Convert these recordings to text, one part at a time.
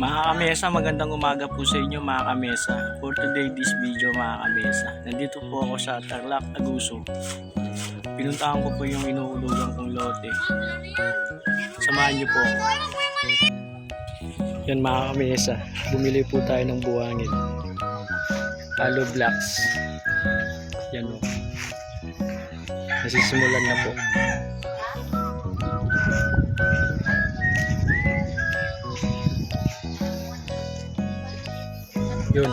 Mga kamesa, magandang umaga po sa inyo mga kamesa. For today this video mga kamesa, nandito po ako sa Tarlac, Aguso. Pinuntahan ko po yung inuulugan kong lote. Samahan niyo po. Yan mga kamesa, bumili po tayo ng buwangin. Hollow blocks. Yan o. Nasisimulan na po. Yun.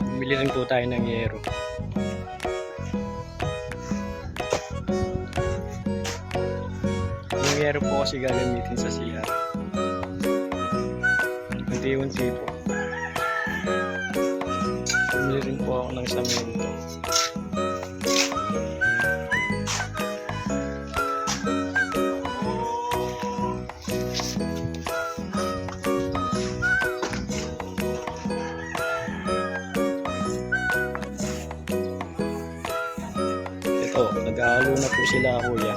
Bumili rin po tayo ng yero. Yung yero po kasi gagamitin sa CR. Unti-unti po. Bumili rin po ako ng samento. Nag-aalo na po sila kuya.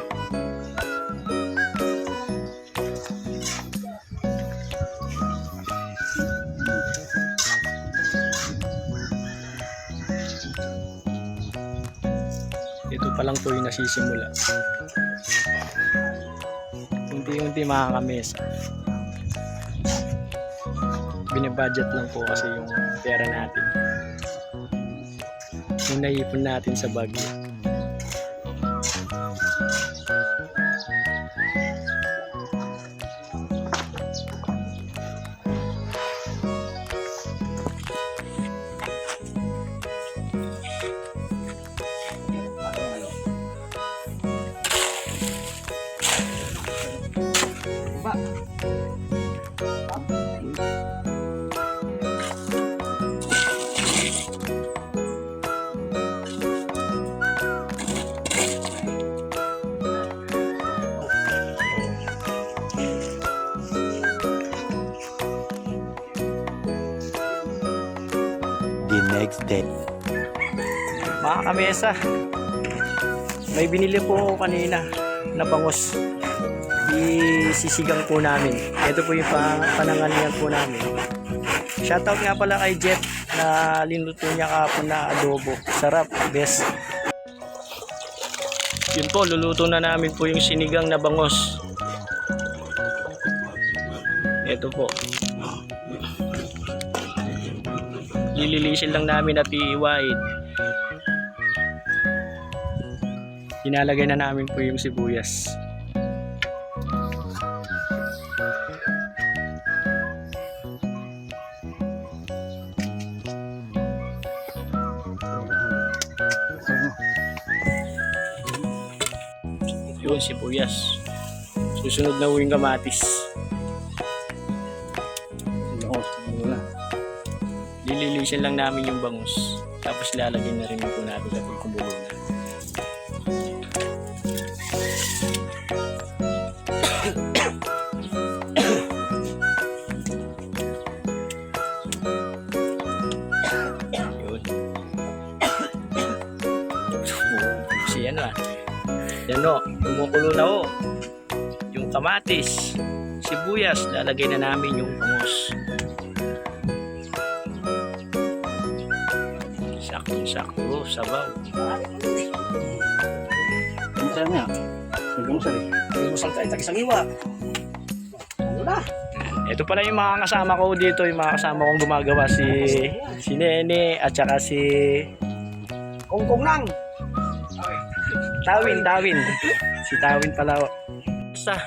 Ito pa lang po yung nasisimula. Unti-unti mga kamesa. Binibudget lang po kasi yung pera natin. Yung naipon natin sa bagyo. Next day. Mga kamesa, may binili po kanina na bangos. Isisigang po namin. Ito po yung pa panangalingan po namin. Shoutout nga pala kay Jeff na linuto niya kapon na adobo. Sarap, best. Yun po, luluto na namin po yung sinigang na bangos. Ito po. Lililisin lang namin at iiwain. Inalagay na namin po yung sibuyas. Yun, sibuyas. Susunod na yung kamatis. Lililisin lang namin yung bangus. Tapos lalagyan na rin po natin kapag kumulo na. Yan ah. Kumukulo na o. Yung kamatis, sibuyas, lalagay na namin yung bangus. Sakto-sakto, sabaw. Minsan nga, nagmusal eh. Nagmusal tayo, tagisang iwa. Ano na? Ito pala yung mga kasama ko dito, yung mga kasama kong gumagawa si si Nene at saka si Kongkong nang. Tawin, Tawin. Si Tawin pala. Basta,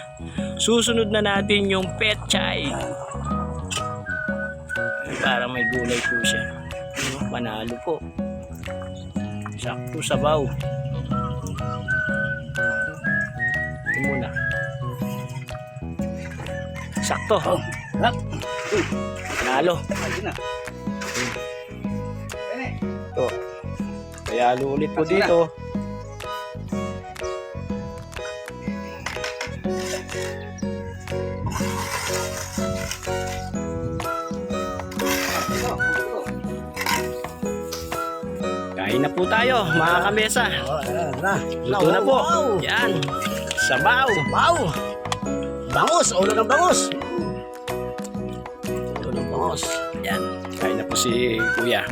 susunod na natin yung pet chai. Para may gulay po siya. Panalo po. Sakto sabaw. Ito muna. Sakto. Oh, nak. Panalo. Ayun na. Ito. Kaya ulit po dito. Kain na po tayo, mga kamesa. Luto na po. Yan. Sabaw. Wow! Bangus! Ulo ng bangus! Ulo ng bangus. Yan. Kain na po si Kuya.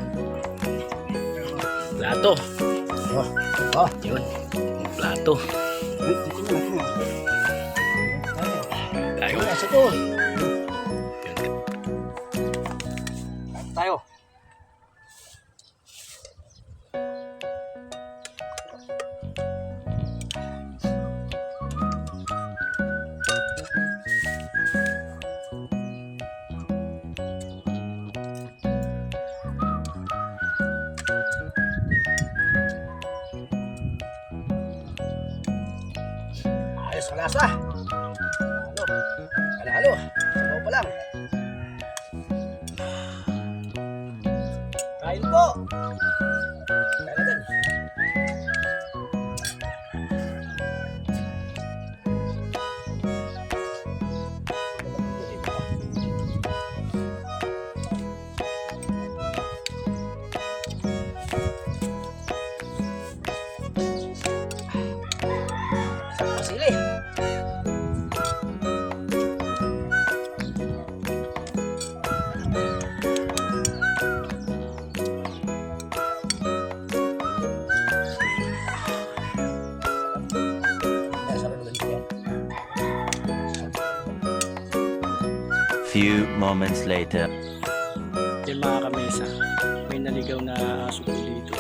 Plato. Oh, oh. Yun. Plato. Tayo. Tayo. Ayos malasa. Halo. Halo, halo. Pa lang. Kain po. Few moments later. Yan mga kamesa. May naligaw na aso po dito.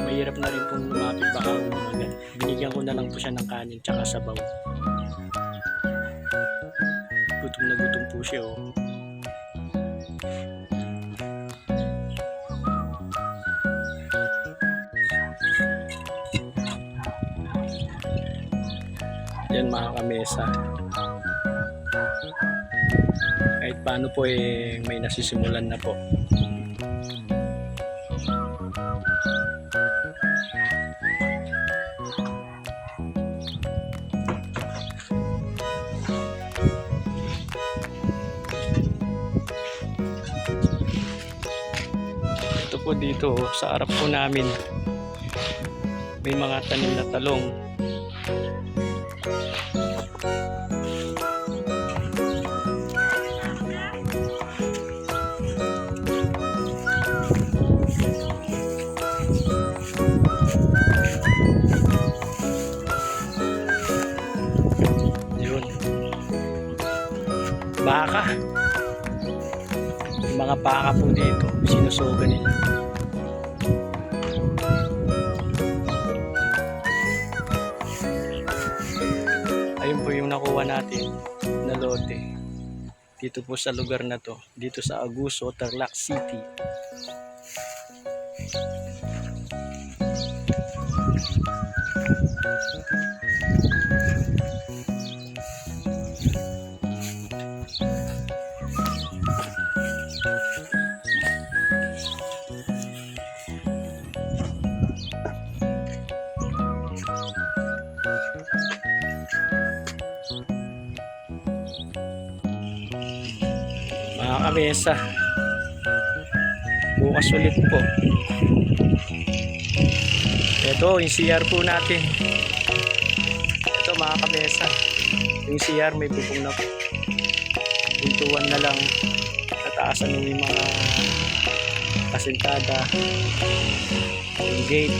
Mahirap na rin pong lumapit baka umagat. Binigyan ko na lang po siya ng kanin tsaka sabaw. Gutom na gutom po siya oh. Yan mga kamesa paano po eh may nasisimulan na po. Ito po dito sa harap po namin may mga tanim na talong. Baka po dito, sinusugan nila. Ayun po yung nakuha natin na lote. Dito po sa lugar na to, dito sa Aguso, Tarlac City. Mga kamesa, bukas ulit po. Ito, yung CR po natin. Ito mga kamesa, yung CR may bubong na po. Buntuan na lang, tataasan ng yung mga kasintada, yung gate.